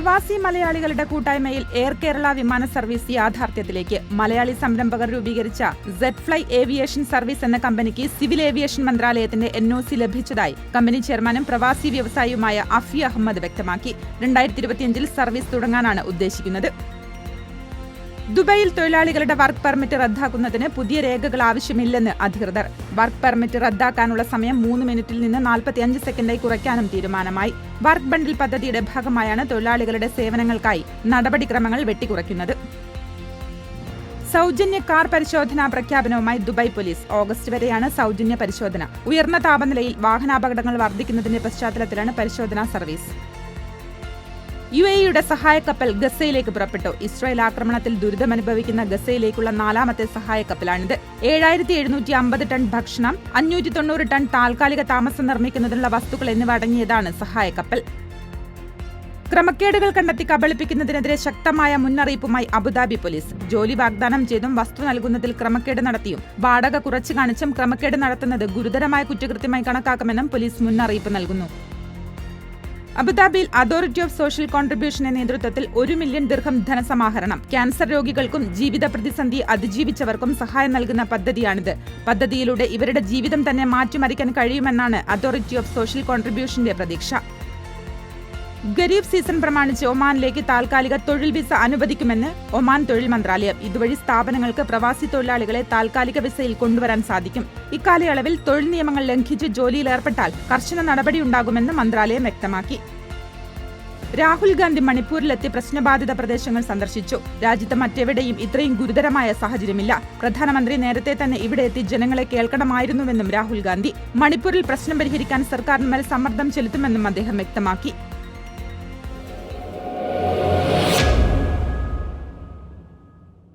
പ്രവാസി മലയാളികളുടെ കൂട്ടായ്മയിൽ എയർ കേരള വിമാന സർവീസ് യാഥാർത്ഥ്യത്തിലേക്ക്. മലയാളി സംരംഭകർ രൂപീകരിച്ച സെഡ് ഫ്ലൈ ഏവിയേഷൻ സർവീസ് എന്ന കമ്പനിക്ക് സിവിൽ ഏവിയേഷൻ മന്ത്രാലയത്തിന്റെ എൻ ഒ സി ലഭിച്ചതായി കമ്പനി ചെയർമാനും പ്രവാസി വ്യവസായിയുമായ അഫി അഹമ്മദ് വ്യക്തമാക്കി. രണ്ടായിരത്തി ഇരുപത്തിയഞ്ചിൽ സർവീസ് തുടങ്ങാനാണ് ഉദ്ദേശിക്കുന്നത്. ദുബൈയിൽ തൊഴിലാളികളുടെ വർക്ക് പെർമിറ്റ് റദ്ദാക്കുന്നതിന് പുതിയ രേഖകൾ ആവശ്യമില്ലെന്ന് അധികൃതർ. വർക്ക് പെർമിറ്റ് റദ്ദാക്കാനുള്ള സമയം മൂന്ന് മിനിറ്റിൽ നിന്ന് നാൽപ്പത്തിയഞ്ച് സെക്കൻഡായി കുറയ്ക്കാനും തീരുമാനമായി. വർക്ക് ബണ്ടിൽ പദ്ധതിയുടെ ഭാഗമായാണ് തൊഴിലാളികളുടെ സേവനങ്ങൾക്കായി നടപടിക്രമങ്ങൾ വെട്ടിക്കുറയ്ക്കുന്നത്. സൗജന്യ കാർ പരിശോധനാ പ്രഖ്യാപനവുമായി ദുബായ് പോലീസ് ഓഗസ്റ്റ് വരെയാണ് സൗജന്യ പരിശോധന. ഉയർന്ന താപനിലയിൽ വാഹനാപകടങ്ങൾ വർദ്ധിക്കുന്നതിന്റെ പശ്ചാത്തലത്തിലാണ് പരിശോധനാ സർവീസ്. യു എയുടെ സഹായക്കപ്പൽ ഗസയിലേക്ക് പുറപ്പെട്ടു. ഇസ്രായേൽ ആക്രമണത്തിൽ ദുരിതമനുഭവിക്കുന്ന ഗസയിലേക്കുള്ള നാലാമത്തെ സഹായക്കപ്പലാണിത്. ഏഴായിരത്തി എഴുന്നൂറ്റി അമ്പത് ടൺ ഭക്ഷണം അഞ്ഞൂറ്റി തൊണ്ണൂറ് ടൺ താൽക്കാലിക താമസം നിർമ്മിക്കുന്നതിനുള്ള വസ്തുക്കൾ എന്നിവ അടങ്ങിയതാണ് സഹായക്കപ്പൽ. ക്രമക്കേടുകൾ കണ്ടെത്തി കബളിപ്പിക്കുന്നതിനെതിരെ ശക്തമായ മുന്നറിയിപ്പുമായി അബുദാബി പോലീസ്. ജോലി വാഗ്ദാനം ചെയ്തും വസ്തു നൽകുന്നതിൽ ക്രമക്കേട് നടത്തിയും. വാടക കുറച്ചു കാണിച്ചും ക്രമക്കേട് നടത്തുന്നത് ഗുരുതരമായ കുറ്റകൃത്യമായി കണക്കാക്കുമെന്നും പോലീസ് മുന്നറിയിപ്പ് നൽകുന്നു. അബുദാബിയിൽ അതോറിറ്റി ഓഫ് സോഷ്യൽ കോൺട്രിബ്യൂഷന്റെ നേതൃത്വത്തിൽ ഒരു മില്യൺ ദീർഘം ധനസമാഹരണം. ക്യാൻസർ രോഗികൾക്കും ജീവിത പ്രതിസന്ധി അതിജീവിച്ചവർക്കും സഹായം നൽകുന്ന പദ്ധതിയാണിത്. പദ്ധതിയിലൂടെ ഇവരുടെ ജീവിതം തന്നെ മാറ്റിമറിക്കാൻ കഴിയുമെന്നാണ് അതോറിറ്റി ഓഫ് സോഷ്യൽ കോൺട്രിബ്യൂഷന്റെ പ്രതീക്ഷ. ഗരീബ് സീസൺ പ്രമാണിച്ച് ഒമാനിലേക്ക് താൽക്കാലിക തൊഴിൽ വിസ അനുവദിക്കുമെന്ന് ഒമാൻ തൊഴിൽ മന്ത്രാലയം ഇതുവഴി സ്ഥാപനങ്ങൾക്ക് പ്രവാസി തൊഴിലാളികളെ താൽക്കാലിക വിസയിൽ കൊണ്ടുവരാൻ സാധിക്കും. ഇക്കാലയളവിൽ തൊഴിൽ നിയമങ്ങൾ ലംഘിച്ച് ജോലിയിൽ ഏർപ്പെട്ടാൽ കർശന നടപടിയുണ്ടാകുമെന്ന് മന്ത്രാലയം വ്യക്തമാക്കി. രാഹുൽ ഗാന്ധി മണിപ്പൂരിലെത്തി പ്രശ്നബാധിത പ്രദേശങ്ങൾ സന്ദർശിച്ചു. രാജ്യത്ത് മറ്റെവിടെയും ഇത്രയും ഗുരുതരമായ സാഹചര്യമില്ല. പ്രധാനമന്ത്രി നേരത്തെ തന്നെ ഇവിടെ എത്തി ജനങ്ങളെ കേൾക്കണമായിരുന്നുവെന്നും രാഹുൽ ഗാന്ധി. മണിപ്പൂരിൽ പ്രശ്നം പരിഹരിക്കാൻ സർക്കാരിന്മേൽ സമ്മർദ്ദം ചെലുത്തുമെന്നും അദ്ദേഹം വ്യക്തമാക്കി.